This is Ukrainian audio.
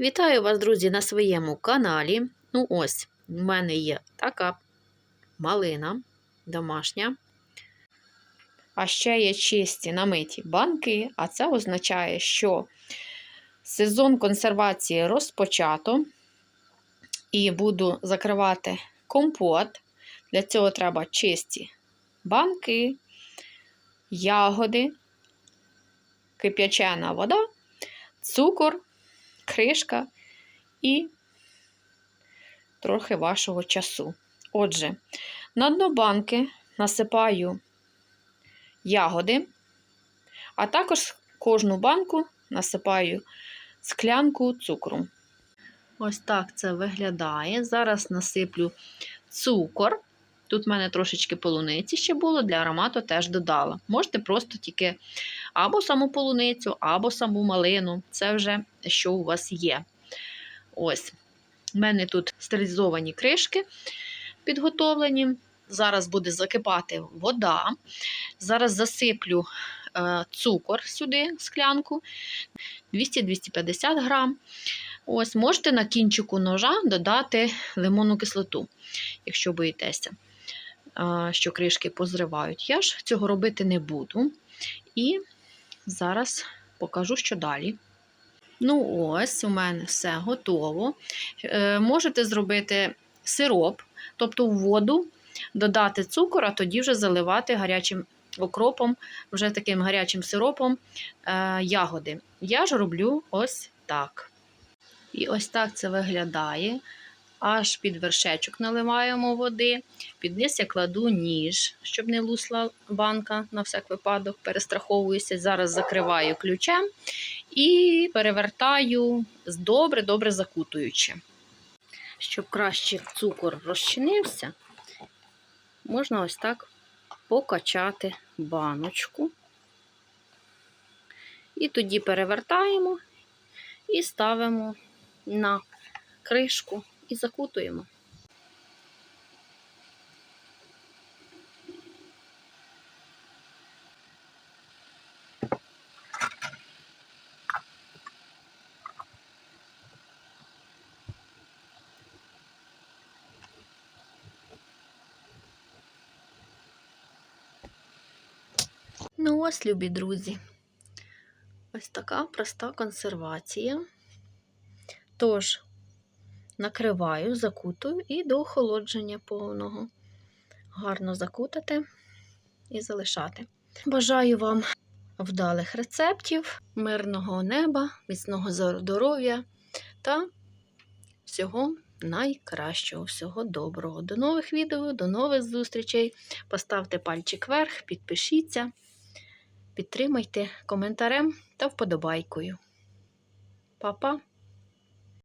Вітаю вас, друзі, на своєму каналі. Ну, ось, в мене є така малина домашня. А ще є чисті намиті банки, а це означає, що сезон консервації розпочато. І буду закривати компот. Для цього треба чисті банки, ягоди, кип'ячена вода, цукор кришка і трохи вашого часу. Отже, на дно банки насипаю ягоди, а також кожну банку насипаю склянку цукру. Ось так це виглядає. Зараз насиплю цукор. Тут в мене трошечки полуниці ще було, для аромату теж додала. Можете просто тільки або саму полуницю, або саму малину. Це вже що у вас є. Ось. У мене тут стерилізовані кришки підготовлені. Зараз буде закипати вода. Зараз засиплю е, цукор сюди, склянку 200-250 грам. Ось, можете на кінчику ножа додати лимонну кислоту, якщо боїтеся що кришки позривають. Я ж цього робити не буду. І зараз покажу, що далі. Ну, ось, у мене все готово. Е, можете зробити сироп, тобто воду додати цукор, а тоді вже заливати гарячим окропом, вже таким гарячим сиропом е, ягоди. Я ж роблю ось так. І ось так це виглядає аж під вершечок наливаємо води. Під низ я кладу ніж, щоб не лусла банка на всяк випадок, перестраховуюся. Зараз закриваю ключем і перевертаю добре-добре закутуючи. Щоб краще цукор розчинився, можна ось так покачати баночку. І тоді перевертаємо і ставимо на кришку і закутуємо. Ну ось, любі друзі, ось така проста консервація. Тож, накриваю, закутую і до охолодження повного. Гарно закутати і залишати. Бажаю вам вдалих рецептів, мирного неба, міцного здоров'я та всього найкращого, всього доброго. До нових відео, до нових зустрічей. Поставте пальчик вверх, підпишіться, підтримайте коментарем та вподобайкою. Па-па!